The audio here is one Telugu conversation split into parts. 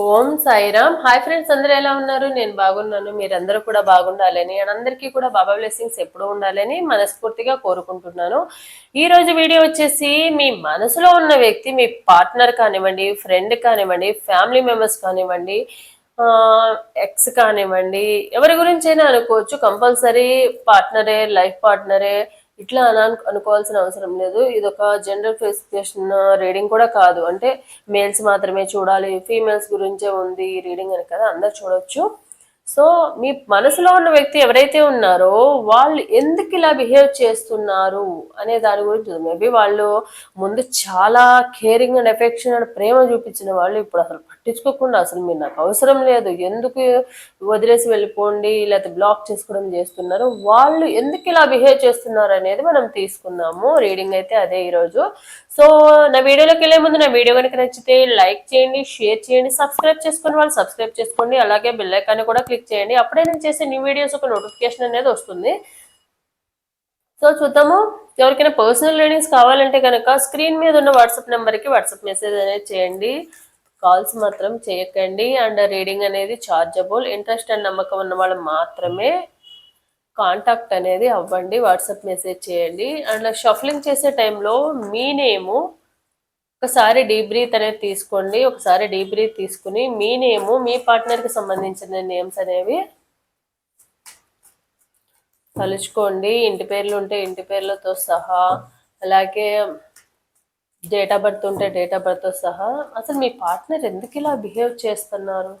ఓం సాయిరామ్. హాయ్ ఫ్రెండ్స్ అందరూ ఎలా ఉన్నారు? నేను బాగున్నాను. మీరందరూ కూడా బాగుండాలని అండ్ అందరికీ కూడా బాబా బ్లెస్సింగ్స్ ఎప్పుడూ ఉండాలని మనస్ఫూర్తిగా కోరుకుంటున్నాను. ఈ రోజు వీడియో వచ్చేసి మీ మనసులో ఉన్న వ్యక్తి మీ పార్ట్నర్ కానివ్వండి ఫ్రెండ్ కానివ్వండి ఫ్యామిలీ మెంబర్స్ కానివ్వండి ఎక్స్ కానివ్వండి ఎవరి గురించి అయినా అనుకోవచ్చు. కంపల్సరీ పార్ట్నరే లైఫ్ పార్ట్నరే ఇట్లా అని అనుకోవాల్సిన అవసరం లేదు. ఇది ఒక జనరల్ ఫెసిఫికేషన్ రీడింగ్ కూడా కాదు. అంటే మేల్స్ మాత్రమే చూడాలి. ఫీమేల్స్ గురించే ఉంది ఈ రీడింగ్ అని కదా అందరు చూడొచ్చు. సో మీ మనసులో ఉన్న వ్యక్తి ఎవరైతే ఉన్నారో వాళ్ళు ఎందుకు ఇలా బిహేవ్ చేస్తున్నారు అనే దాని గురించి మేబీ వాళ్ళు ముందు చాలా కేరింగ్ అండ్ ఎఫెక్షన్ అండ్ ప్రేమ చూపించిన వాళ్ళు ఇప్పుడు అసలు పట్టించుకోకుండా అసలు మీరు నాకు అవసరం లేదు. ఎందుకు వదిలేసి వెళ్ళిపోండి? లేకపోతే బ్లాక్ చేసుకోవడం చేస్తున్నారు. వాళ్ళు ఎందుకు ఇలా బిహేవ్ చేస్తున్నారు అనేది మనం తీసుకున్నాము రీడింగ్ అయితే అదే ఈరోజు. సో నా వీడియోలోకి వెళ్ళే ముందు నా వీడియో కనుక నచ్చితే లైక్ చేయండి షేర్ చేయండి సబ్స్క్రైబ్ చేసుకుని వాళ్ళు సబ్స్క్రైబ్ చేసుకోండి. అలాగే బెల్ కూడా క్లిక్ చేయండి. అప్పుడే నేను చేసే న్యూ వీడియోస్ ఒక నోటిఫికేషన్ అనేది వస్తుంది. సో చూద్దాము. ఎవరికైనా పర్సనల్ రీడింగ్స్ కావాలంటే కనుక స్క్రీన్ మీద ఉన్న వాట్సాప్ నెంబర్కి వాట్సాప్ మెసేజ్ అనేది చేయండి. కాల్స్ మాత్రం చేయకండి. అండ్ రీడింగ్ అనేది చార్జబుల్. ఇంట్రెస్ట్ అండ్ నమ్మకం ఉన్న వాళ్ళు మాత్రమే కాంటాక్ట్ అనేది అవ్వండి. వాట్సాప్ మెసేజ్ చేయండి. అండ్ షఫలింగ్ చేసే టైంలో మీ నేము ఒకసారి డీప్ బ్రీత్ అనేది తీసుకోండి. ఒకసారి డీప్ బ్రీత్ తీసుకుని మీ నేము మీ పార్ట్నర్కి సంబంధించిన నేమ్స్ అనేవి తలుచుకోండి. ఇంటి పేర్లు ఉంటే ఇంటి పేర్లతో సహా అలాగే డేట్ ఆఫ్ బర్త్ ఉంటే డేట్ ఆఫ్ బర్త్తో సహా. అసలు మీ పార్ట్నర్ ఎందుకు ఇలా బిహేవ్ చేస్తున్నారు?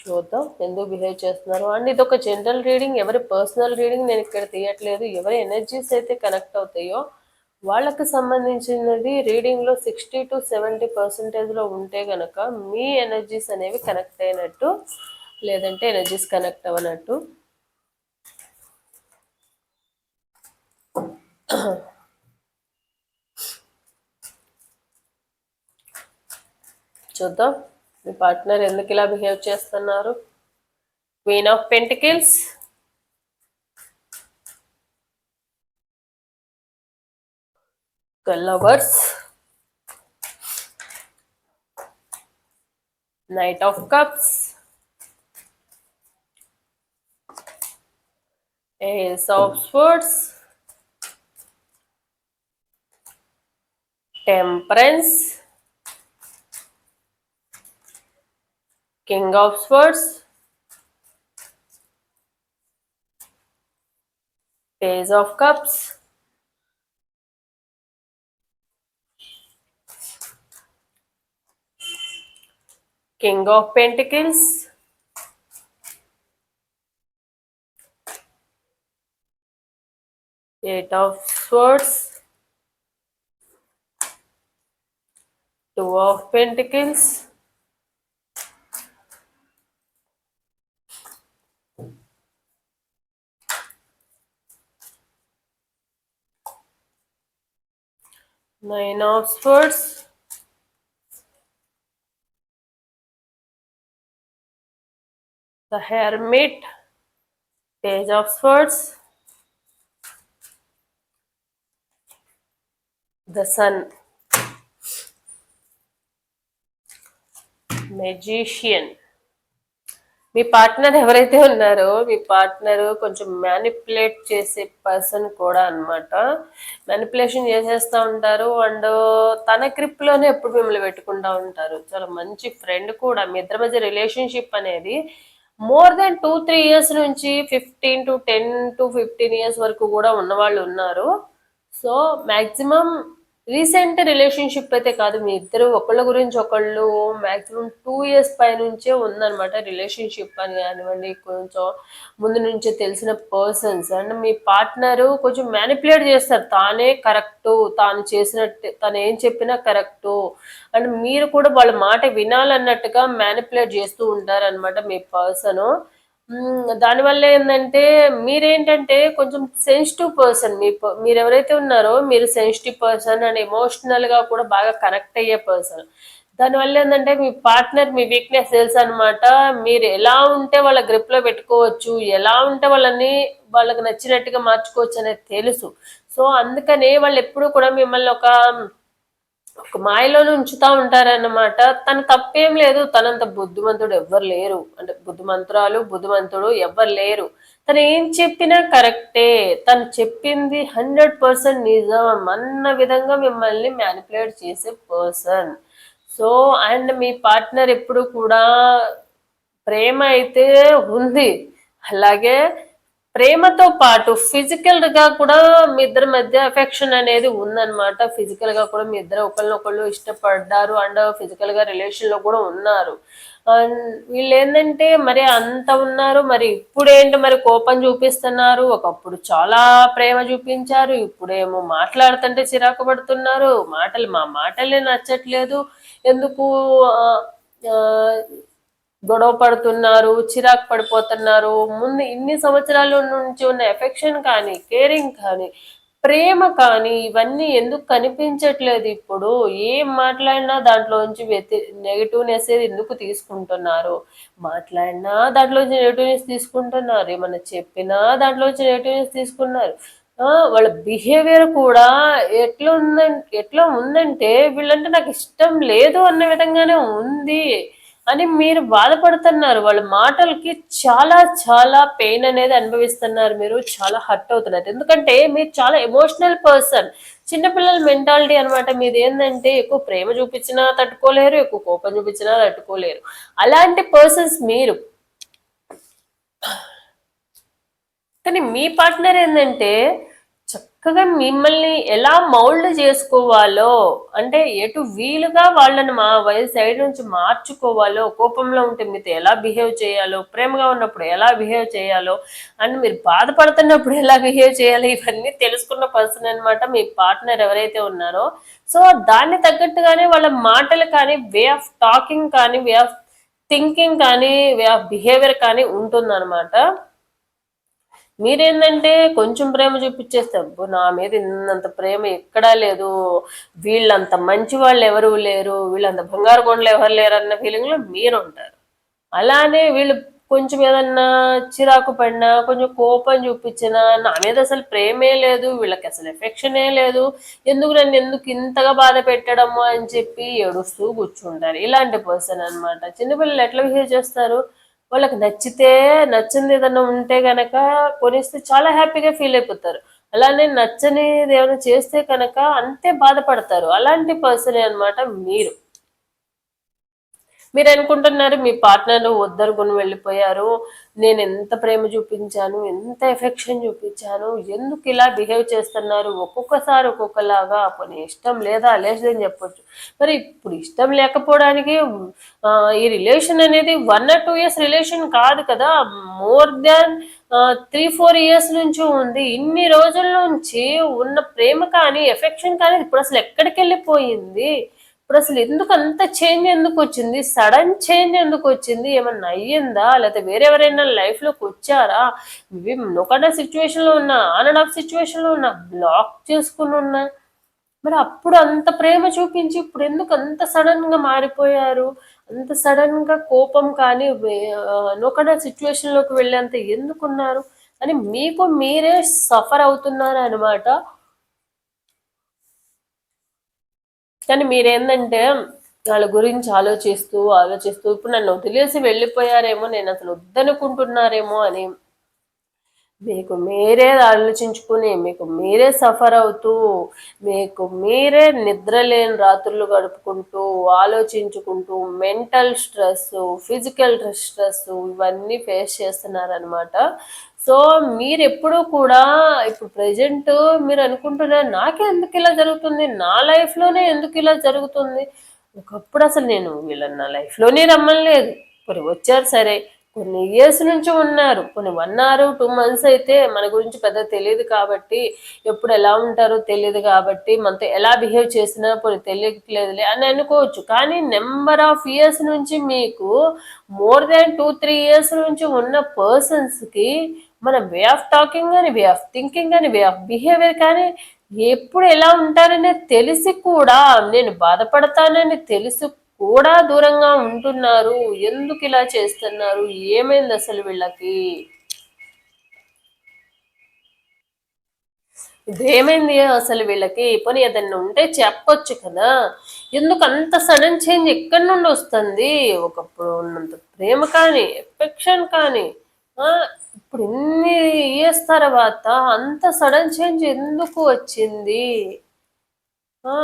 చూద్దాం ఎందుకు బిహేవ్ చేస్తున్నారు. అండ్ ఇది ఒక జనరల్ రీడింగ్ ఎవరి పర్సనల్ రీడింగ్ నేను ఇక్కడ తీయట్లేదు. ఎవరి ఎనర్జీస్ అయితే కనెక్ట్ అవుతాయో వాళ్ళకి సంబంధించినది రీడింగ్లో సిక్స్టీ టు సెవెంటీ పర్సెంటేజ్లో ఉంటే కనుక మీ ఎనర్జీస్ అనేవి కనెక్ట్ అయినట్టు లేదంటే ఎనర్జీస్ కనెక్ట్ అవ్వనట్టు. చూద్దాం. మీ పార్ట్నర్ ఎందుకు ఇలా బిహేవ్ చేస్తున్నారు? Queen of pentacles lovers knight of cups. Ace of swords. Temperance. King of swords. Page of cups King of Pentacles, Eight of Swords, Two of Pentacles, Nine of Swords, the hermit page of swords the sun. Magician మీ పార్ట్నర్ ఎవరైతే ఉన్నారో మీ పార్ట్నర్ కొంచెం మ్యానిపులేట్ చేసే పర్సన్ కూడా అనమాట మ్యానిపులేషన్ చేసేస్తూ ఉంటారు అండ్ తన క్రిప్లోనే ఎప్పుడు మిమ్మల్ని పెట్టుకుంటూ ఉంటారు. చాలా మంచి ఫ్రెండ్ కూడా. మీ ఇద్దరి మధ్య రిలేషన్షిప్ అనేది more than two three years నుంచి fifteen to ten to fifteen years వరకు కూడా ఉన్నవాళ్ళు ఉన్నారు. సో మ్యాక్సిమం రీసెంట్ రిలేషన్షిప్ అయితే కాదు మీ ఇద్దరు ఒకళ్ళ గురించి ఒకళ్ళు మ్యాక్సిమం టూ ఇయర్స్ పై నుంచే ఉందన్నమాట రిలేషన్షిప్ అని కానివ్వండి కొంచెం ముందు నుంచే తెలిసిన పర్సన్స్. అండ్ మీ పార్ట్నర్ కొంచెం మ్యానిపులేట్ చేస్తారు తానే కరెక్టు తాను చేసినట్టు తను ఏం చెప్పినా కరెక్టు. అండ్ మీరు కూడా వాళ్ళ మాట వినాలన్నట్టుగా మ్యానిపులేట్ చేస్తూ ఉంటారనమాట మీ పర్సన్. దానివల్ల ఏంటంటే మీరేంటంటే కొంచెం సెన్సిటివ్ పర్సన్ మీ మీరు ఎవరైతే ఉన్నారో మీరు సెన్సిటివ్ పర్సన్ అండ్ ఎమోషనల్గా కూడా బాగా కనెక్ట్ అయ్యే పర్సన్ దానివల్ల ఏంటంటే మీ పార్ట్నర్ మీ వీక్నెస్ తెలుసు అనమాట మీరు ఎలా ఉంటే వాళ్ళ గ్రిప్లో పెట్టుకోవచ్చు ఎలా ఉంటే వాళ్ళని వాళ్ళకి నచ్చినట్టుగా మార్చుకోవచ్చు అనేది తెలుసు. సో అందుకనే వాళ్ళు ఎప్పుడు కూడా మిమ్మల్ని ఒక ఒక మాయలోనే ఉంచుతా ఉంటారన్నమాట. తన తప్పేం లేదు. తనంత బుద్ధిమంతుడు ఎవ్వరు లేరు. అంటే బుద్ధిమంతురాలు బుద్ధిమంతుడు ఎవ్వరు లేరు. తను ఏం చెప్పినా కరెక్టే. తను చెప్పింది హండ్రెడ్ పర్సెంట్ నిజం. అన్న విధంగా మిమ్మల్ని మ్యానిపులేట్ చేసే పర్సన్. సో అండ్ మీ పార్ట్నర్ ఎప్పుడు కూడా ప్రేమ అయితే ఉంది. అలాగే ప్రేమతో పాటు ఫిజికల్గా కూడా మీ ఇద్దరి మధ్య అఫెక్షన్ అనేది ఉందన్నమాట. ఫిజికల్గా కూడా మీ ఇద్దరు ఒకళ్ళనొకళ్ళు ఇష్టపడ్డారు అండ్ ఫిజికల్గా రిలేషన్లో కూడా ఉన్నారు. అండ్ వీళ్ళు ఏంటంటే మరి అంత ఉన్నారు మరి ఇప్పుడేంటి మరి కోపం చూపిస్తున్నారు? ఒకప్పుడు చాలా ప్రేమ చూపించారు ఇప్పుడేమో మాట్లాడుతుంటే చిరాకు పడుతున్నారు. మాటలు మా మాటలే నచ్చట్లేదు. ఎందుకు గొడవ పడుతున్నారు చిరాకు పడిపోతున్నారు. ముందు ఇన్ని సంవత్సరాల నుంచి ఉన్న ఎఫెక్షన్ కానీ కేరింగ్ కానీ ప్రేమ కానీ ఇవన్నీ ఎందుకు కనిపించట్లేదు ఇప్పుడు? ఏం మాట్లాడినా దాంట్లోంచి వ్యతి నెగిటివ్నెస్ ఎందుకు తీసుకుంటున్నారు? మాట్లాడినా దాంట్లోంచి నెగిటివ్నెస్ తీసుకుంటున్నారు. ఏమన్నా చెప్పినా దాంట్లోంచి నెగిటివ్నెస్ తీసుకున్నారు. వాళ్ళ బిహేవియర్ కూడా ఎట్లా ఉందంటే ఎట్లా ఉందంటే వీళ్ళంటే నాకు ఇష్టం లేదు అన్న విధంగానే ఉంది. అని మీరు బాధపడుతున్నారు. వాళ్ళ మాటలకి చాలా చాలా పెయిన్ అనేది అనుభవిస్తున్నారు. మీరు చాలా హర్ట్ అవుతున్నారు. ఎందుకంటే మీరు చాలా ఎమోషనల్ పర్సన్ చిన్నపిల్లల మెంటాలిటీ అన్నమాట మీది ఏంటంటే ఎక్కువ ప్రేమ చూపించినా తట్టుకోలేరు ఎక్కువ కోపం చూపించినా తట్టుకోలేరు. అలాంటి పర్సన్స్ మీరు. కానీ మీ పార్ట్నర్ ఏంటంటే చక్కగా మిమ్మల్ని ఎలా మౌల్డ్ చేసుకోవాలో అంటే ఎటు వీలుగా వాళ్ళని మా వయసు సైడ్ నుంచి మార్చుకోవాలో కోపంలో ఉంటే మీతో ఎలా బిహేవ్ చేయాలో ప్రేమగా ఉన్నప్పుడు ఎలా బిహేవ్ చేయాలో అండ్ మీరు బాధపడుతున్నప్పుడు ఎలా బిహేవ్ చేయాలో ఇవన్నీ తెలుసుకున్న పర్సన్ అన్నమాట మీ పార్ట్నర్ ఎవరైతే ఉన్నారో. సో దాన్ని తగ్గట్టుగానే వాళ్ళ మాటలు కానీ వే ఆఫ్ టాకింగ్ కానీ వే ఆఫ్ థింకింగ్ కానీ వే ఆఫ్ బిహేవియర్ కానీ ఉంటుందన్నమాట. మీరేంటంటే కొంచెం ప్రేమ చూపించేస్తే నా మీద ఇంత ప్రేమ ఎక్కడా లేదు. వీళ్ళంత మంచి వాళ్ళు ఎవరు లేరు. వీళ్ళంత బంగారు కొండలు ఎవరు లేరు అన్న ఫీలింగ్లో మీరు ఉంటారు అలానే వీళ్ళు కొంచెం ఏదన్నా చిరాకు పడినా కొంచెం కోపం చూపించినా నా మీద అసలు ప్రేమే లేదు. వీళ్ళకి అసలు ఎఫెక్షనే లేదు. ఎందుకు నన్ను ఎందుకు ఇంతగా బాధ పెట్టడము? అని చెప్పి ఏడుస్తూ కూర్చుంటారు. ఇలాంటి పర్సన్ అన్నమాట. చిన్నపిల్లలు ఎట్లా బిహేవ్ చేస్తారు? వాళ్ళకి నచ్చితే నచ్చింది ఏదైనా ఉంటే గనక కొనిస్తే చాలా హ్యాపీగా ఫీల్ అయిపోతారు. అలానే నచ్చనిది ఏమైనా చేస్తే కనుక అంతే బాధపడతారు. అలాంటి పర్సనే అన్నమాట మీరు. మీరు అనుకుంటున్నారు మీ పార్ట్నర్ వద్దనుకుని వెళ్ళిపోయారు. నేను ఎంత ప్రేమ చూపించాను ఎంత ఎఫెక్షన్ చూపించాను ఎందుకు ఇలా బిహేవ్ చేస్తున్నారు? ఒక్కొక్కసారి ఒక్కొక్కలాగా కొన్ని ఇష్టం లేదా లేదని చెప్పొచ్చు. మరి ఇప్పుడు ఇష్టం లేకపోవడానికి ఈ రిలేషన్ అనేది one or two years relation కాదు కదా. More than three four years నుంచి ఉంది. ఇన్ని రోజుల నుంచి ఉన్న ప్రేమ కానీ ఎఫెక్షన్ కానీ ఇప్పుడు అసలు ఎక్కడికి వెళ్ళిపోయింది? ఇప్పుడు అసలు ఎందుకు అంత చేంజ్ ఎందుకు వచ్చింది? సడన్ చేంజ్ ఎందుకు వచ్చింది? ఏమన్నా అయ్యిందా? లేకపోతే వేరే ఎవరైనా లైఫ్లోకి వచ్చారా? ఒకటే సిచ్యువేషన్లో ఉన్నా ఆన్ అండ్ ఆఫ్ సిచ్యువేషన్లో ఉన్నా బ్లాక్ చేసుకుని ఉన్నా. మరి అప్పుడు అంత ప్రేమ చూపించి ఇప్పుడు ఎందుకు అంత సడన్గా మారిపోయారు? అంత సడన్గా కోపం కానీ నొకడ సిచ్యువేషన్లోకి వెళ్ళేంత ఎందుకున్నారు? అని మీకు మీరే సఫర్ అవుతున్నారు అనమాట కానీ మీరేందంటే వాళ్ళ గురించి ఆలోచిస్తూ ఆలోచిస్తూ ఇప్పుడు నన్ను వదిలేసి వెళ్ళిపోయారేమో నేను అసలు వద్దనుకుంటున్నారేమో అని మీకు మీరే ఆలోచించుకుని మీకు మీరే సఫర్ అవుతూ మీకు మీరే నిద్రలేని రాత్రులు గడుపుకుంటూ ఆలోచించుకుంటూ మెంటల్ స్ట్రెస్ ఫిజికల్ స్ట్రెస్ ఇవన్నీ ఫేస్ చేస్తున్నారనమాట సో మీరు ఎప్పుడూ కూడా ఇప్పుడు ప్రజెంట్ మీరు అనుకుంటున్నారు నాకే ఎందుకు ఇలా జరుగుతుంది? నా లైఫ్లోనే ఎందుకు ఇలా జరుగుతుంది? ఒకప్పుడు అసలు నేను వీళ్ళని నా లైఫ్లోనే రమ్మలేదు కొన్ని వచ్చారు సరే కొన్ని ఇయర్స్ నుంచి ఉన్నారు. కొన్ని వన్ అవర్ టూ మంత్స్ అయితే మన గురించి పెద్ద తెలియదు కాబట్టి ఎప్పుడు ఎలా ఉంటారో తెలియదు కాబట్టి మనతో ఎలా బిహేవ్ చేసినా కొన్ని తెలియట్లేదులే అని అనుకోవచ్చు. కానీ నెంబర్ ఆఫ్ ఇయర్స్ నుంచి మీకు more than two three years నుంచి ఉన్న పర్సన్స్కి మన వే ఆఫ్ టాకింగ్ కానీ వే ఆఫ్ థింకింగ్ కానీ వే ఆఫ్ బిహేవియర్ కానీ ఎప్పుడు ఎలా ఉంటారనే తెలిసి కూడా నేను బాధపడతానని తెలిసి కూడా దూరంగా ఉంటున్నారు. ఎందుకు ఇలా చేస్తున్నారు? ఏమైంది అసలు వీళ్ళకి? ఇదేమైంది అసలు వీళ్ళకి? పోనీ ఏదన్నా ఉంటే చెప్పొచ్చు కదా. ఎందుకు అంత సడన్ చేంజ్ ఎక్కడి నుండి వస్తుంది? ఒకప్పుడు ఉన్నంత ప్రేమ కానీ ఎఫెక్షన్ కానీ ఆ, ఇప్పుడు ఇన్ని ఇయర్స్ తర్వాత అంత సడన్ చేంజ్ ఎందుకు వచ్చింది? ఆ,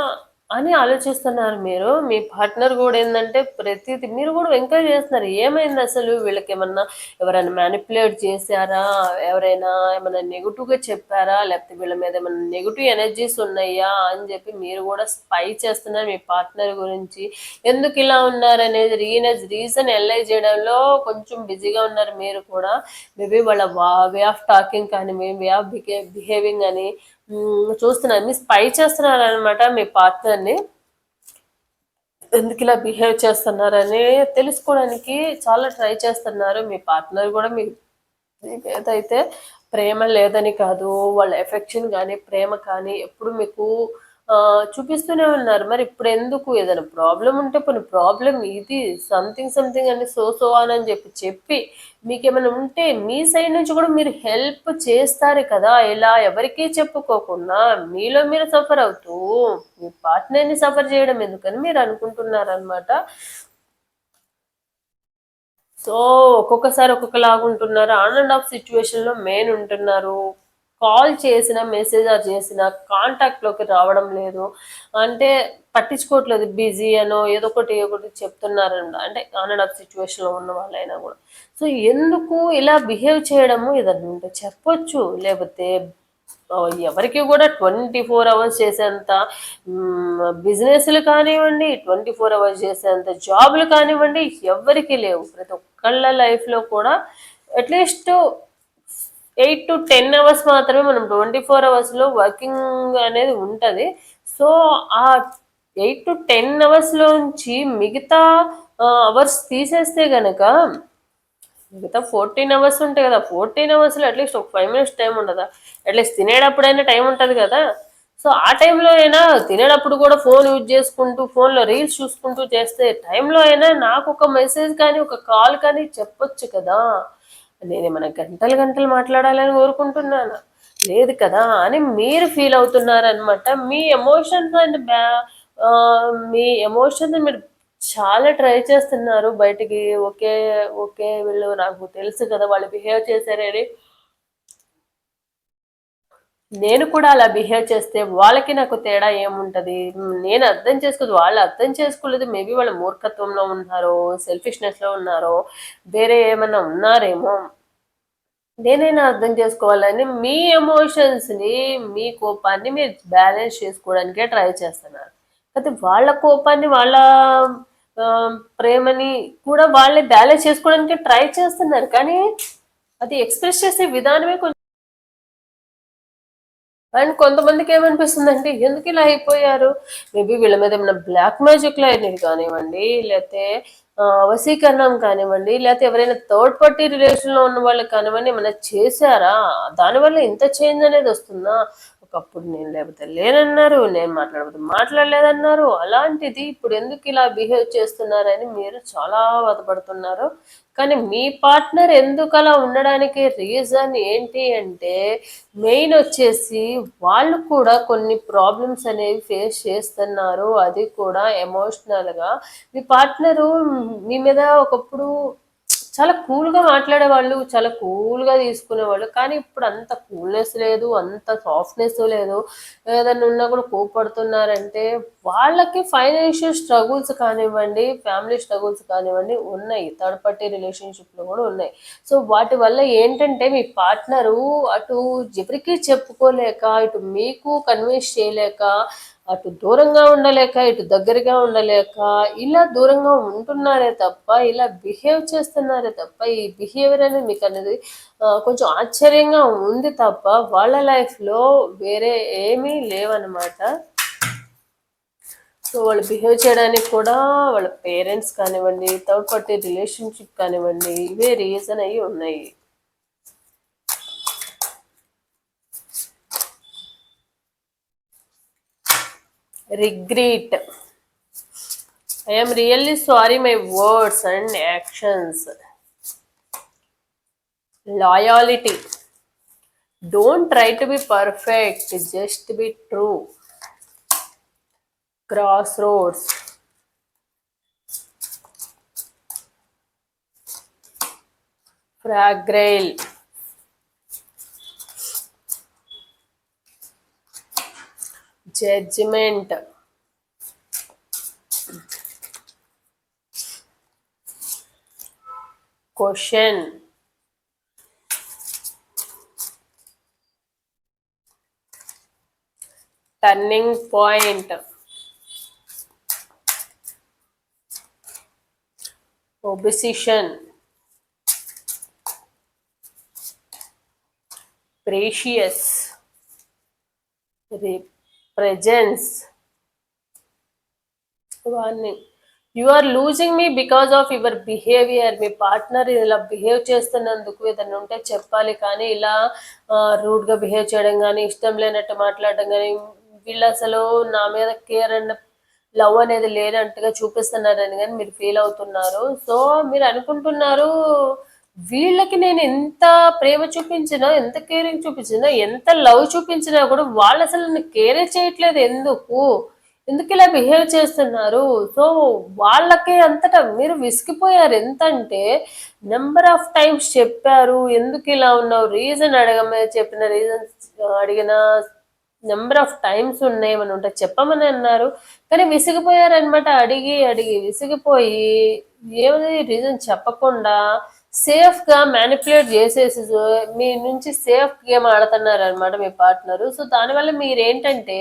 అని ఆలోచిస్తున్నారు మీరు. మీ పార్ట్నర్ కూడా ఏంటంటే ప్రతిదీ మీరు కూడా ఎంకరేజ్ చేస్తున్నారు. ఏమైంది అసలు? వీళ్ళకి ఏమన్నా ఎవరైనా మ్యానిపులేట్ చేశారా? ఎవరైనా ఏమైనా నెగిటివ్గా చెప్పారా? లేకపోతే వీళ్ళ మీద ఏమైనా నెగిటివ్ ఎనర్జీస్ ఉన్నాయా? అని చెప్పి మీరు కూడా స్పై చేస్తున్నారు మీ పార్ట్నర్ గురించి. ఎందుకు ఇలా ఉన్నారు అనేది రీనజ్ రీజన్ ఎల్ఐ చేయడంలో కొంచెం బిజీగా ఉన్నారు మీరు కూడా. మేబీ వాళ్ళ వే ఆఫ్ టాకింగ్ కానీ వే ఆఫ్ బిహేవింగ్ అని చూస్తున్నారు మీ స్పై చేస్తున్నారు అనమాట మీ పార్ట్నర్ని ఎందుకు ఇలా బిహేవ్ చేస్తున్నారని తెలుసుకోవడానికి చాలా ట్రై చేస్తున్నారు మీ పార్ట్నర్ కూడా మీ ఏదైతే ప్రేమ లేదని కాదు వాళ్ళ ఎఫెక్షన్ కానీ ప్రేమ కానీ ఎప్పుడు మీకు చూపిస్తూనే ఉన్నారు. మరి ఇప్పుడు ఎందుకు ఏదైనా ప్రాబ్లం ఉంటే కొన్ని ప్రాబ్లం ఇది సంథింగ్ సంథింగ్ అని సో సో అని చెప్పి చెప్పి మీకేమైనా ఉంటే మీ సైడ్ నుంచి కూడా మీరు హెల్ప్ చేస్తారు కదా? ఇలా ఎవరికీ చెప్పుకోకుండా మీలో మీరు సఫర్ అవుతూ మీ పార్ట్నర్ని సఫర్ చేయడం ఎందుకని మీరు అనుకుంటున్నారనమాట సో ఒక్కొక్కసారి ఒక్కొక్కలాగా ఉంటున్నారు ఆన్ అండ్ ఆఫ్ సిచ్యువేషన్లో మెయిన్ ఉంటున్నారు. కాల్ చేసిన మెసేజ్ చేసిన కాంటాక్ట్లోకి రావడం లేదు. అంటే పట్టించుకోవట్లేదు బిజీ అనో ఏదో ఒకటి ఒకటి చెప్తున్నారండి అంటే ఆన్ అండ్ ఆఫ్ సిచ్యువేషన్లో ఉన్న వాళ్ళైనా కూడా. సో ఎందుకు ఇలా బిహేవ్ చేయడము? ఇదన్నీ ఉంటే చెప్పొచ్చు. లేకపోతే ఎవరికి కూడా ట్వంటీ ఫోర్ అవర్స్ చేసేంత బిజినెస్లు కానివ్వండి ట్వంటీ ఫోర్ అవర్స్ చేసేంత జాబ్లు కానివ్వండి ఎవరికి లేవు. ప్రతి ఒక్కళ్ళ లైఫ్లో కూడా at least eight to ten hours మాత్రమే మనం ట్వంటీ ఫోర్ అవర్స్లో వర్కింగ్ అనేది ఉంటుంది. సో ఆ ఎయిట్ టు టెన్ అవర్స్లోంచి మిగతా అవర్స్ తీసేస్తే గనక మిగతా ఫోర్టీన్ అవర్స్ ఉంటాయి కదా ఫోర్టీన్ అవర్స్లో అట్లీస్ట్ ఒక ఫైవ్ మినిట్స్ టైం ఉండదా అట్లీస్ట్ తినేటప్పుడైనా టైం ఉంటుంది కదా. సో ఆ టైంలో అయినా తినేటప్పుడు కూడా ఫోన్ యూజ్ చేసుకుంటూ ఫోన్లో రీల్స్ చూసుకుంటూ చేస్తే టైంలో అయినా నాకు ఒక మెసేజ్ కానీ ఒక కాల్ కానీ చెప్పొచ్చు కదా. నేను గంటలు గంటలు మాట్లాడాలని కోరుకుంటున్నాను లేదు కదా అని మీరు ఫీల్ అవుతున్నారనమాట మీ ఎమోషన్స్ అండ్ బ్యా మీ ఎమోషన్స్ మీరు చాలా ట్రై చేస్తున్నారు బయటికి. ఓకే ఓకే వీళ్ళు నాకు తెలుసు కదా వాళ్ళు బిహేవ్ చేశారని. నేను కూడా అలా బిహేవ్ చేస్తే వాళ్ళకి నాకు తేడా ఏముంటది? నేను అర్థం చేసుకోదు. వాళ్ళు అర్థం చేసుకోలేదు. మేబీ వాళ్ళ మూర్ఖత్వంలో ఉన్నారో సెల్ఫిష్నెస్లో ఉన్నారో వేరే ఏమైనా ఉన్నారేమో. నేనైనా అర్థం చేసుకోవాలని మీ ఎమోషన్స్ని మీ కోపాన్ని మీరు బ్యాలెన్స్ చేసుకోవడానికే ట్రై చేస్తున్నారు. అయితే వాళ్ళ కోపాన్ని వాళ్ళ ప్రేమని కూడా వాళ్ళని బ్యాలెన్స్ చేసుకోవడానికి ట్రై చేస్తున్నారు. కానీ అది ఎక్స్ప్రెస్ చేసే విధానమే కొంచెం అండ్ కొంతమందికి ఏమనిపిస్తుంది అంటే ఎందుకు ఇలా అయిపోయారు? మేబీ వీళ్ళ మీద ఏమైనా బ్లాక్ మ్యాజిక్ అయినది కానివ్వండి లేకపోతే ఆ, వశీకరణం కానివ్వండి లేకపోతే ఎవరైనా థర్డ్ పార్టీ రిలేషన్లో ఉన్న వాళ్ళకి కానివ్వండి ఏమైనా చేశారా? దానివల్ల ఇంత చేంజ్ అనేది వస్తుందా? ఒకప్పుడు నేను లేకపోతే లేనన్నారు నేను మాట్లాడకపోతే మాట్లాడలేదన్నారు. అలాంటిది ఇప్పుడు ఎందుకు ఇలా బిహేవ్ చేస్తున్నారని మీరు చాలా బాధపడుతున్నారు. కానీ మీ పార్ట్నర్ ఎందుకు అలా ఉండడానికి రీజన్ ఏంటి అంటే మెయిన్ వచ్చేసి వాళ్ళు కూడా కొన్ని ప్రాబ్లమ్స్ అనేవి ఫేస్ చేస్తున్నారు. అది కూడా ఎమోషనల్గా. మీ పార్ట్నరు మీ మీద ఒకప్పుడు చాలా కూల్గా మాట్లాడేవాళ్ళు చాలా కూల్గా తీసుకునేవాళ్ళు. కానీ ఇప్పుడు అంత కూల్నెస్ లేదు అంత సాఫ్ట్నెస్ లేదు. ఏదైనా ఉన్నా కూడా కోపడుతున్నారంటే వాళ్ళకి ఫైనాన్షియల్ స్ట్రగుల్స్ కానివ్వండి ఫ్యామిలీ స్ట్రగుల్స్ కానివ్వండి ఉన్నాయి. థర్డ్ పార్టీ రిలేషన్షిప్లో కూడా ఉన్నాయి. సో వాటి వల్ల ఏంటంటే మీ పార్ట్నరు అటు ఎవరికి చెప్పుకోలేక ఇటు మీకు కన్విన్స్ చేయలేక అటు దూరంగా ఉండలేక ఇటు దగ్గరగా ఉండలేక ఇలా దూరంగా ఉంటున్నారే తప్ప ఇలా బిహేవ్ చేస్తున్నారే తప్ప ఈ బిహేవియర్ అనేది మీకు అనేది కొంచెం ఆశ్చర్యంగా ఉంది తప్ప వాళ్ళ లైఫ్లో వేరే ఏమీ లేవన్నమాట. సో వాళ్ళు బిహేవ్ చేయడానికి కూడా వాళ్ళ పేరెంట్స్ కానివ్వండి థర్డ్ పార్టీ రిలేషన్షిప్ కానివ్వండి ఇవే రీజన్ అయ్యి ఉన్నాయి. regret. I am really sorry my words and actions. Loyalty. Don't try to be perfect just be true. Crossroads. Fragile. Fragile judgement question turning point obsession precious presence warning you are losing me because of your behaviour me partner ఇలా బిహేవ్ చేస్తున్నందుకు ఏదైనా ఉంటే చెప్పాలి. కానీ ఇలా రూడ్గా బిహేవ్ చేయడం కానీ ఇష్టం లేనట్టు మాట్లాడడం కానీ వీళ్ళు అసలు నా మీద కేర్ అండ్ లవ్ అనేది లేనట్టుగా చూపిస్తున్నారని కానీ మీరు ఫీల్ అవుతున్నారు. సో మీరు అనుకుంటున్నారు వీళ్ళకి నేను ఎంత ప్రేమ చూపించినా ఎంత కేరింగ్ చూపించినా ఎంత లవ్ చూపించినా కూడా వాళ్ళు అసలు నన్ను కేరే చేయట్లేదు. ఎందుకు? ఎందుకు ఇలా బిహేవ్ చేస్తున్నారు? సో వాళ్ళకే అంతటా మీరు విసిగిపోయారు. ఎంత అంటే నెంబర్ ఆఫ్ టైమ్స్ చెప్పారు. ఎందుకు ఇలా ఉన్నావు? రీజన్ అడగమే చెప్పిన రీజన్స్ అడిగిన నెంబర్ ఆఫ్ టైమ్స్ ఉన్నాయి మనం ఉంటే చెప్పమని అన్నారు. కానీ విసిగిపోయారనమాట అడిగి అడిగి విసిగిపోయి ఏమది రీజన్ చెప్పకుండా సేఫ్గా మ్యానిపులేట్ చేసేసి మీ నుంచి సేఫ్ గేమ్ ఆడుతున్నారు అనమాట మీ పార్ట్నర్ సో దానివల్ల మీరేంటంటే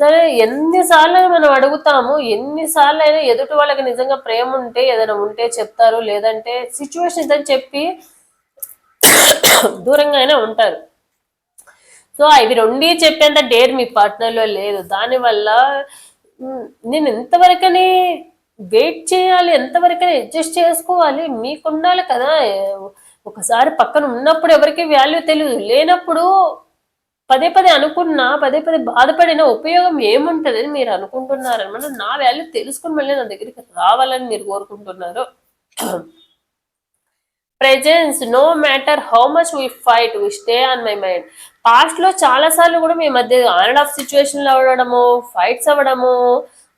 సరే ఎన్నిసార్లు అయినా మనం అడుగుతాము ఎన్నిసార్లు అయినా ఎదుటి వాళ్ళకి నిజంగా ప్రేమ ఉంటే ఏదైనా ఉంటే చెప్తారు లేదంటే సిచ్యువేషన్ ఇదని చెప్పి దూరంగా అయినా ఉంటారు. సో అవి రెండే చెప్పేంత డేర్ మీ పార్ట్నర్లో లేదు. దానివల్ల నేను ఎంతవరకని వెయిట్ చేయాలి ఎంతవరకని అడ్జస్ట్ చేసుకోవాలి. మీకు ఉండాలి కదా ఒకసారి పక్కన ఉన్నప్పుడు ఎవరికి వాల్యూ తెలియదు లేనప్పుడు పదే పదే అనుకున్నా పదే పదే బాధపడిన ఉపయోగం ఏముంటుందని మీరు అనుకుంటున్నారనమాట. నా వాల్యూ తెలుసుకుని మళ్ళీ నా దగ్గరికి రావాలని మీరు కోరుకుంటున్నారు. Presence no matter how much we fight we stay on my mind. పాస్ట్లో చాలాసార్లు చాలా సార్లు కూడా మీ మధ్య ఆన్ అండ్ ఆఫ్ సిచ్యువేషన్లు అవ్వడము ఫైట్స్ అవ్వడము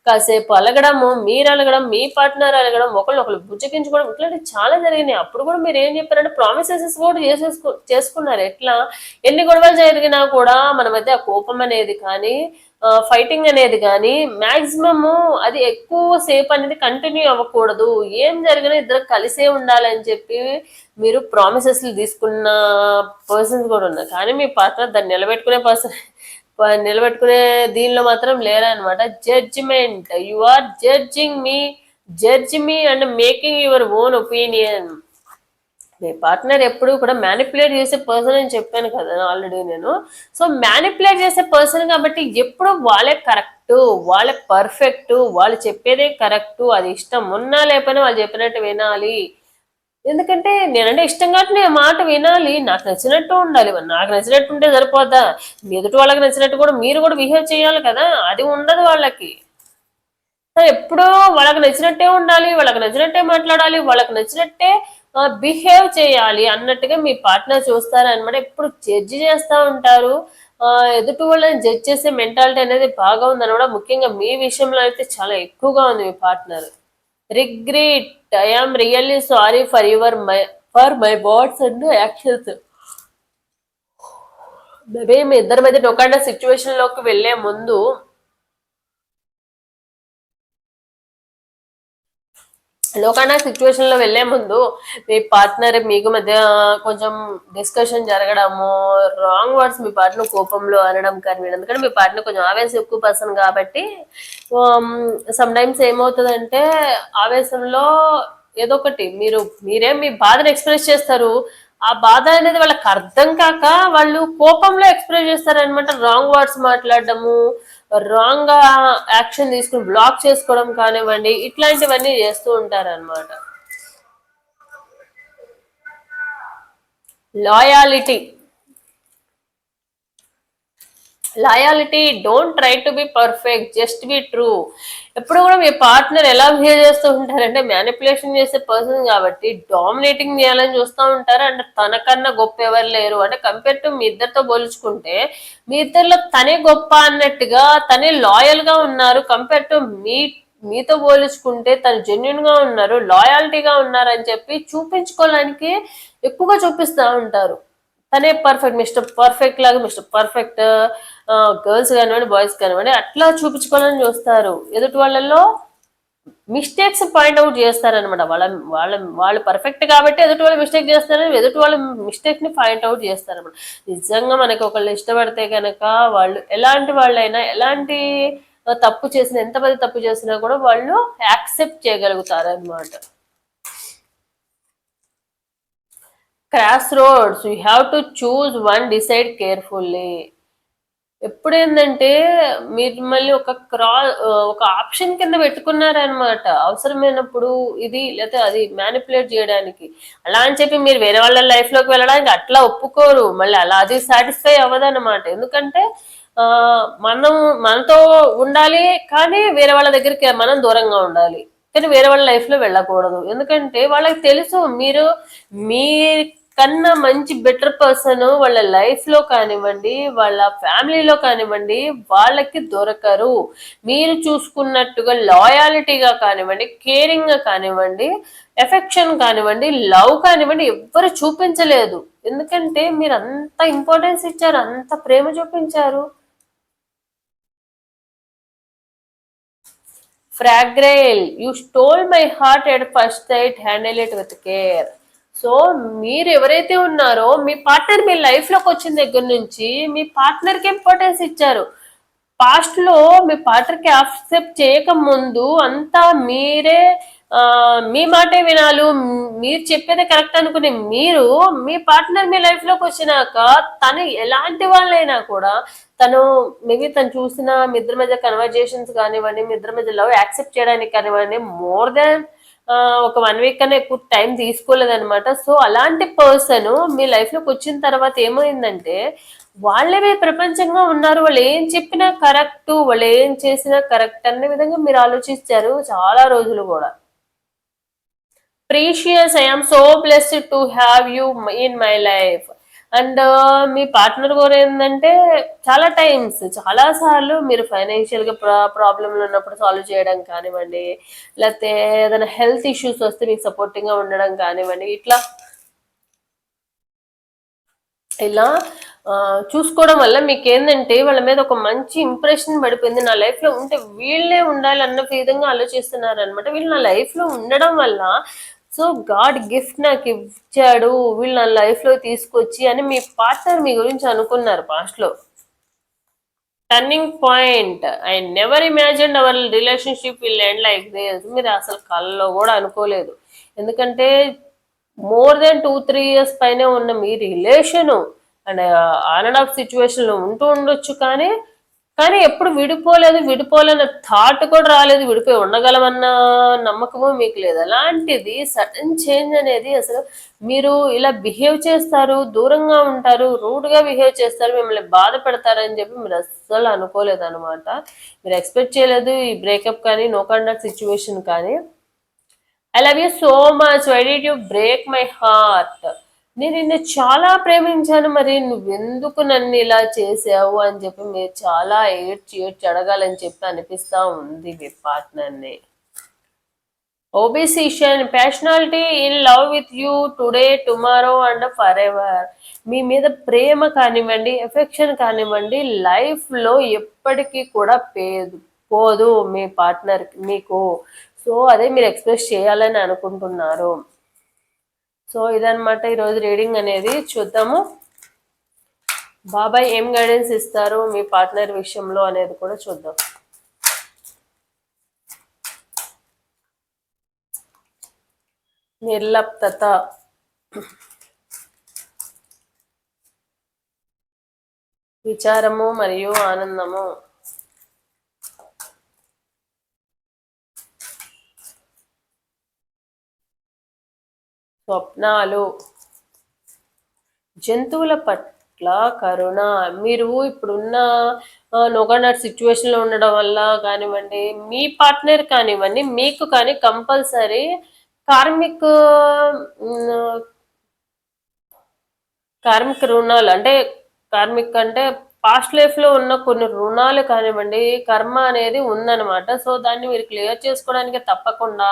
కాసేపు అలగడము మీరు అలగడం మీ పార్ట్నర్ అలగడం ఒకళ్ళు ఒకళ్ళు బుజ్జగించుకోవడం ఇట్లాంటివి చాలా జరిగినాయి. అప్పుడు కూడా మీరు ఏం చెప్పారంటే ప్రామిసెస్ కూడా చేసేసుకో చేసుకున్నారు. ఎట్లా? ఎన్ని గొడవలు జరిగినా కూడా మన మధ్య ఆ కోపం అనేది కానీ ఫైటింగ్ అనేది కానీ మ్యాక్సిమము అది ఎక్కువ సేపు అనేది కంటిన్యూ అవ్వకూడదు. ఏం జరిగినా ఇద్దరు కలిసే ఉండాలని చెప్పి మీరు ప్రామిసెస్లు తీసుకున్న పర్సన్స్ కూడా ఉన్నారు. కానీ మీ పార్ట్నర్ దాన్ని నిలబెట్టుకునే పర్సన్ నిలబెట్టుకునే దీనిలో మాత్రం లేరనమాట judgement you are judging me judge me and making your own opinion me partner ఎప్పుడు కూడా మ్యానిపులేట్ చేసే పర్సన్ అని చెప్పాను కదా ఆల్రెడీ నేను. సో మ్యానిపులేట్ చేసే పర్సన్ కాబట్టి ఎప్పుడు వాళ్ళే కరెక్ట్ వాళ్ళే పర్ఫెక్ట్ వాళ్ళు చెప్పేదే కరెక్ట్ అది ఇష్టం ఉన్నా లేకపోయినా వాళ్ళు చెప్పినట్టు వినాలి. ఎందుకంటే నేనంటే ఇష్టం కాబట్టి నేను మాట వినాలి. నాకు నచ్చినట్టు ఉండాలి. నాకు నచ్చినట్టు ఉంటే సరిపోద్దా? మీ ఎదుటి వాళ్ళకి నచ్చినట్టు కూడా మీరు కూడా బిహేవ్ చేయాలి కదా. అది ఉండదు వాళ్ళకి. ఎప్పుడూ వాళ్ళకి నచ్చినట్టే ఉండాలి వాళ్ళకి నచ్చినట్టే మాట్లాడాలి వాళ్ళకి నచ్చినట్టే బిహేవ్ చేయాలి అన్నట్టుగా మీ పార్ట్నర్ చూస్తారు అనమాట ఎప్పుడు జడ్జి చేస్తూ ఉంటారు. ఎదుటి వాళ్ళని జడ్జ్ చేసే మెంటాలిటీ అనేది బాగా ఉందన్నమాట. ముఖ్యంగా మీ విషయంలో అయితే చాలా ఎక్కువగా ఉంది మీ partner regret I am really sorry for your my for my words and actions maybe మీ ఇద్దరి మధ్య ఒక సిచ్యువేషన్లోకి లోకి వెళ్ళే ముందు లోకానా సిచ్యువేషన్లో వెళ్ళే ముందు మీ పార్ట్నర్ మీకు మధ్య కొంచెం డిస్కషన్ జరగడము రాంగ్ వర్డ్స్ మీ పార్ట్నర్ కోపంలో అనడం కానీ ఎందుకంటే మీ పార్ట్నర్ కొంచెం ఆవేశం ఎక్కువ పర్సన్ కాబట్టి um, సమ్ టైమ్స్ ఏమవుతుందంటే ఆవేశంలో ఏదో ఒకటి మీరు మీరే మీ బాధను ఎక్స్ప్రెస్ చేస్తారు. ఆ బాధ అనేది వాళ్ళకి అర్థం కాక వాళ్ళు కోపంలో ఎక్స్ప్రెస్ చేస్తారనమాట రాంగ్ వర్డ్స్ మాట్లాడడము రాంగ్ యాక్షన్ తీసుకుని బ్లాక్ చేసుకోవడం కానివ్వండి ఇట్లాంటివన్నీ చేస్తూ ఉంటారన్నమాట. Loyalty loyalty don't try to be perfect just be true ఎప్పుడు కూడా మీ పార్ట్నర్ ఎలా బిహేవ్ చేస్తూ ఉంటారంటే మ్యానిపులేషన్ చేసే పర్సన్ కాబట్టి డామినేటింగ్ చేయాలని చూస్తూ ఉంటారు. అండ్ తనకన్నా గొప్ప ఎవరు లేరు. అంటే కంపేర్ టు మీ ఇద్దరితో పోల్చుకుంటే మీ ఇద్దరిలో తనే గొప్ప అన్నట్టుగా తనే లాయల్గా ఉన్నారు. కంపేర్ టు మీ మీతో పోల్చుకుంటే తను జెన్యున్గా ఉన్నారు లాయాలిటీగా ఉన్నారు అని చెప్పి చూపించుకోవడానికి ఎక్కువగా చూపిస్తూ ఉంటారు. తనే పర్ఫెక్ట్ మిస్టర్ పర్ఫెక్ట్ లాగా మిస్టర్ పర్ఫెక్ట్ గర్ల్స్ కానివ్వండి బాయ్స్ కానివ్వండి అట్లా చూపించుకోవాలని చూస్తారు. ఎదుటి వాళ్ళల్లో మిస్టేక్స్ పాయింట్ అవుట్ చేస్తారనమాట వాళ్ళ వాళ్ళ వాళ్ళు పర్ఫెక్ట్ కాబట్టి ఎదుటి వాళ్ళు మిస్టేక్ చేస్తారని ఎదుటి వాళ్ళ మిస్టేక్ని పాయింట్అవుట్ చేస్తారనమాట నిజంగా మనకి ఒకళ్ళు ఇష్టపడితే కనుక వాళ్ళు ఎలాంటి వాళ్ళైనా ఎలాంటి తప్పు చేసినా ఎంత తప్పు చేసినా కూడా వాళ్ళు యాక్సెప్ట్ చేయగలుగుతారనమాట అనమాట crossroads you have to choose one decide carefully ఎప్పుడేందంటే మీరు మళ్ళీ ఒక క్రా ఒక ఆప్షన్ కింద పెట్టుకున్నారనమాట అవసరమైనప్పుడు ఇది లేకపోతే అది మ్యానిపులేట్ చేయడానికి. అలా అని చెప్పి మీరు వేరే వాళ్ళ లైఫ్లోకి వెళ్ళడానికి అట్లా ఒప్పుకోరు. మళ్ళీ అలా అది సాటిస్ఫై అవ్వదన్నమాట. ఎందుకంటే మనం మనతో ఉండాలి కానీ వేరే వాళ్ళ దగ్గరికి మనం దూరంగా ఉండాలి. కానీ వేరే వాళ్ళ లైఫ్లో వెళ్ళకూడదు. ఎందుకంటే వాళ్ళకి తెలుసు మీరు మీ కన్నా మంచి బెటర్ పర్సన్ వాళ్ళ లైఫ్లో కానివ్వండి వాళ్ళ ఫ్యామిలీలో కానివ్వండి వాళ్ళకి దొరకరు. మీరు చూసుకున్నట్టుగా లాయాలిటీగా కానివ్వండి కేరింగ్గా కానివ్వండి ఎఫెక్షన్ కానివ్వండి లవ్ కానివ్వండి ఎవ్వరు చూపించలేదు. ఎందుకంటే మీరు అంత ఇంపార్టెన్స్ ఇచ్చారు అంత ప్రేమ చూపించారు. Fragile you stole my heart at first sight handle it with care so మీరు ఎవరైతే ఉన్నారో మీ పార్ట్నర్ మీ లైఫ్లోకి వచ్చిన దగ్గర నుంచి మీ పార్ట్నర్కి ఇంపార్టెన్స్ ఇచ్చారు. పాస్ట్లో మీ పార్ట్నర్కి యాక్సెప్ట్ చేయక ముందు అంతా మీరే మీ మాటే వినాలు. మీరు చెప్పేదే కరెక్ట్ అనుకునే మీరు మీ పార్ట్నర్ మీ లైఫ్లోకి వచ్చినాక తను ఎలాంటి వాళ్ళైనా కూడా తను మేబీ తను చూసిన మీ ఇద్దరి మధ్య కన్వర్జేషన్స్ కానివ్వండి మీ ఇద్దరి మధ్య లవ్ యాక్సెప్ట్ చేయడానికి కానివ్వండి మోర్ దాన్ ఒక వన్ వీక్ కన్నా ఎక్కువ టైం తీసుకోలేదనమాట సో అలాంటి పర్సన్ మీ లైఫ్లోకి వచ్చిన తర్వాత ఏమైందంటే వాళ్ళే ప్రపంచంగా ఉన్నారు వాళ్ళు ఏం చెప్పినా కరెక్ట్ వాళ్ళు ఏం చేసినా కరెక్ట్ అనే విధంగా మీరు ఆలోచించారు చాలా రోజులు కూడా. Precious I'm so blessed to have you in my life and me partner కూడా ఏంటంటే చాలా టైమ్స్ చాలా సార్లు మీరు ఫైనాన్షియల్గా ప్రాబ్లంలు ఉన్నప్పుడు సాల్వ్ చేయడం కానివ్వండి లేకపోతే ఏదైనా హెల్త్ ఇష్యూస్ వస్తే మీకు సపోర్టింగ్గా ఉండడం కానివ్వండి ఇట్లా ఇలా చూసుకోవడం వల్ల మీకు ఏంటంటే వాళ్ళ మీద ఒక మంచి ఇంప్రెషన్ పడిపోయింది. నా లైఫ్లో ఉంటే వీళ్ళే ఉండాలి అన్న విధంగా ఆలోచిస్తున్నారు అనమాట వీళ్ళు నా లైఫ్లో ఉండడం వల్ల సో గాడ్ గిఫ్ట్ నాకు ఇచ్చాడు వీళ్ళు నా లైఫ్లో తీసుకొచ్చి అని మీ పార్ట్నర్ మీ గురించి అనుకున్నారు పాస్ట్లో turning point I never imagine our relationship will end like this మీరు అసలు కళ్ళలో కూడా అనుకోలేదు. ఎందుకంటే more than two three years పైనే ఉన్న మీ relation and on and off సిచ్యువేషన్లో ఉంటూ ఉండొచ్చు కానీ కానీ ఎప్పుడు విడిపోలేదు విడిపోలేని థాట్ కూడా రాలేదు. విడిపోయి ఉండగలమన్న నమ్మకము మీకు లేదు. అలాంటిది సడన్ చేంజ్ అనేది అసలు మీరు ఇలా బిహేవ్ చేస్తారు దూరంగా ఉంటారు రూడ్గా బిహేవ్ చేస్తారు మిమ్మల్ని బాధ పెడతారని చెప్పి మీరు అస్సలు అనుకోలేదు అనమాట మీరు ఎక్స్పెక్ట్ చేయలేదు ఈ బ్రేకప్ కానీ నో కాంటాక్ట్ సిచ్యువేషన్ కానీ. I love you so much why did you break my heart నేను నిన్ను చాలా ప్రేమించాను మరి నువ్వెందుకు నన్ను ఇలా చేసావు అని చెప్పి మీరు చాలా ఏడ్చి ఏడ్చి అడగాలని చెప్పి అనిపిస్తా ఉంది మీ పార్ట్నర్ని. Obsession passionately in love with you today tomorrow and forever మీ మీద ప్రేమ కానివ్వండి ఎఫెక్షన్ కానివ్వండి లైఫ్లో ఎప్పటికీ కూడా పేదు పోదు మీ పార్ట్నర్ మీకు. సో అదే మీరు ఎక్స్ప్రెస్ చేయాలని అనుకుంటున్నారు. సో ఇదనమాట ఈరోజు రీడింగ్ అనేది. చూద్దాము. బాబాయ్ ఏం గైడెన్స్ ఇస్తారు మీ పార్ట్నర్ విషయంలో అనేది కూడా చూద్దాం. నిర్లప్తత. విచారము మరియు ఆనందము. స్వప్నాలు. జంతువుల పట్ల కరుణ. మీరు ఇప్పుడున్న నొగనట్ సిచ్యువేషన్లో ఉండడం వల్ల కానివ్వండి మీ పార్ట్నర్ కానివ్వండి మీకు కానీ కంపల్సరీ కార్మిక కార్మిక రుణాలు అంటే కార్మిక్ అంటే పాస్ట్ లైఫ్లో ఉన్న కొన్ని రుణాలు కానివ్వండి కర్మ అనేది ఉందన్నమాట. సో దాన్ని మీరు క్లియర్ చేసుకోవడానికి తప్పకుండా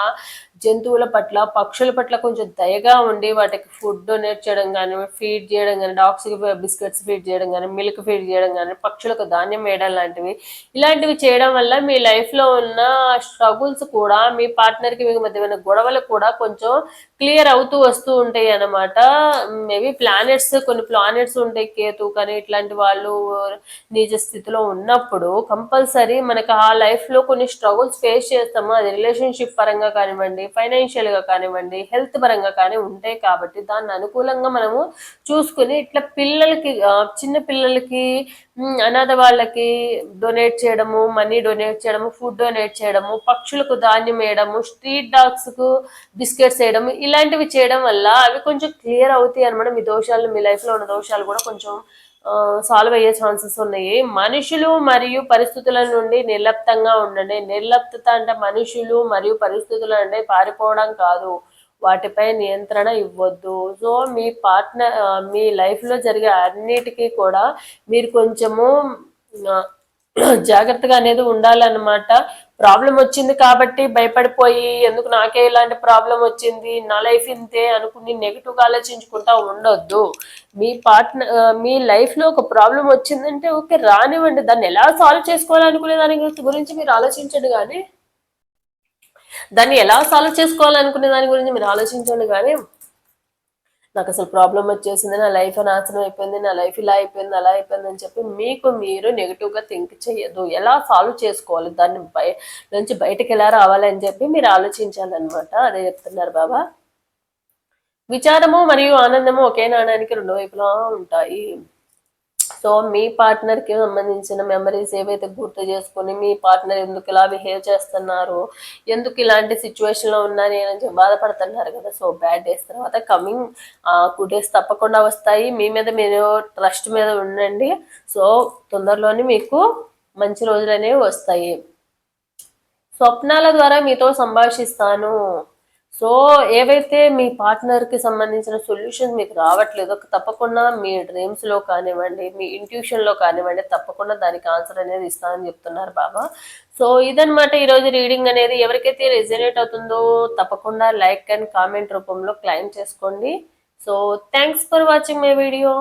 జంతువుల పట్ల పక్షుల పట్ల కొంచెం దయగా ఉండి వాటికి ఫుడ్ డొనేట్ చేయడం కానీ ఫీడ్ చేయడం కానీ డాగ్స్కి బిస్కెట్స్ ఫీడ్ చేయడం కానీ మిల్క్ ఫీడ్ చేయడం కానీ పక్షులకు ధాన్యం వేయడం లాంటివి ఇలాంటివి చేయడం వల్ల మీ లైఫ్లో ఉన్న స్ట్రగుల్స్ కూడా మీ పార్ట్నర్కి మీకు మధ్య ఉన్న గొడవలు కూడా కొంచెం క్లియర్ అవుతూ వస్తూ ఉంటాయి అన్నమాట. మేబీ ప్లానెట్స్ కొన్ని ప్లానెట్స్ ఉంటాయి కేతు కానీ ఇట్లాంటి వాళ్ళు నిజ స్థితిలో ఉన్నప్పుడు కంపల్సరీ మనకు ఆ లైఫ్లో కొన్ని స్ట్రగుల్స్ ఫేస్ చేస్తాము. అది రిలేషన్షిప్ పరంగా కానివ్వండి ఫైనాన్షియల్గా కానివ్వండి హెల్త్ పరంగా కానీ ఉంటాయి కాబట్టి దాన్ని అనుకూలంగా మనము చూసుకుని ఇట్లా పిల్లలకి చిన్న పిల్లలకి అనాథ వాళ్ళకి డొనేట్ చేయడము మనీ డొనేట్ చేయడము ఫుడ్ డొనేట్ చేయడము పక్షులకు ధాన్యం వేయడము స్ట్రీట్ డాగ్స్కు బిస్కెట్స్ వేయడము ఇలాంటివి చేయడం వల్ల అవి కొంచెం క్లియర్ అవుతాయి అనమాట మీ దోషాలు మీ లైఫ్లో ఉన్న దోషాలు కూడా కొంచెం సాల్వ్ అయ్యే ఛాన్సెస్ ఉన్నాయి. మనుషులు మరియు పరిస్థితుల నుండి నిర్లప్తంగా ఉండండి. నిర్లప్తత అంటే మనుషులు మరియు పరిస్థితుల నుండి పారిపోవడం కాదు. వాటిపై నియంత్రణ ఇవ్వద్దు. సో మీ పార్ట్నర్ మీ లైఫ్లో జరిగే అన్నిటికీ కూడా మీరు కొంచెము జాగ్రత్తగా అనేది ఉండాలన్నమాట. ప్రాబ్లం వచ్చింది కాబట్టి భయపడిపోయి ఎందుకు నాకే ఇలాంటి ప్రాబ్లం వచ్చింది? నా లైఫ్ ఇంతే అనుకుని నెగిటివ్గా ఆలోచించుకుంటా ఉండొద్దు. మీ పార్ట్నర్ మీ లైఫ్లో ఒక ప్రాబ్లం వచ్చిందంటే ఓకే రానివ్వండి. దాన్ని ఎలా సాల్వ్ చేసుకోవాలనుకునే దాని గురించి- గురించి మీరు ఆలోచించండి కానీ దాన్ని ఎలా సాల్వ్ చేసుకోవాలనుకునే దాని గురించి మీరు ఆలోచించండి కానీ నాకు అసలు ప్రాబ్లం వచ్చేసింది నా లైఫ్ నాశనం అయిపోయింది నా లైఫ్ ఇలా అయిపోయింది అలా అయిపోయింది అని చెప్పి మీకు మీరు నెగిటివ్గా థింక్ చేయదు ఎలా సాల్వ్ చేసుకోవాలి? దాన్ని బయ నుంచి బయటకు ఎలా రావాలి అని చెప్పి మీరు ఆలోచించాలన్నమాట. అదే చెప్తున్నారు బాబా. విచారము మరియు ఆనందము ఒకే నాణానికి రెండు వైపులా ఉంటాయి. సో మీ పార్ట్నర్కి సంబంధించిన మెమరీస్ ఏవైతే గుర్తు చేసుకొని మీ పార్ట్నర్ ఎందుకు ఇలా బిహేవ్ చేస్తున్నారు ఎందుకు ఇలాంటి సిచ్యువేషన్లో ఉన్నా అని బాధపడుతున్నారు కదా. సో బ్యాడ్ డేస్ తర్వాత కమింగ్ గుడ్ డేస్ తప్పకుండా వస్తాయి. మీ మీద మీరు ట్రస్ట్ మీద ఉండండి. సో తొందరలోనే మీకు మంచి రోజులు అనేవి వస్తాయి. స్వప్నాల ద్వారా మీతో సంభాషిస్తాను. సో ఏవైతే మీ పార్ట్నర్కి సంబంధించిన సొల్యూషన్ మీకు రావట్లేదో తప్పకుండా మీ డ్రీమ్స్లో కానివ్వండి మీ ఇంట్యూషన్లో కానివ్వండి తప్పకుండా దానికి ఆన్సర్ అనేది ఇస్తానని చెప్తున్నారు బాబా. సో ఇదనమాట ఈరోజు రీడింగ్ అనేది. ఎవరికైతే రెజనేట్ అవుతుందో తప్పకుండా లైక్ అండ్ కామెంట్ రూపంలో క్లైమ్ చేసుకోండి. So thanks for watching my video.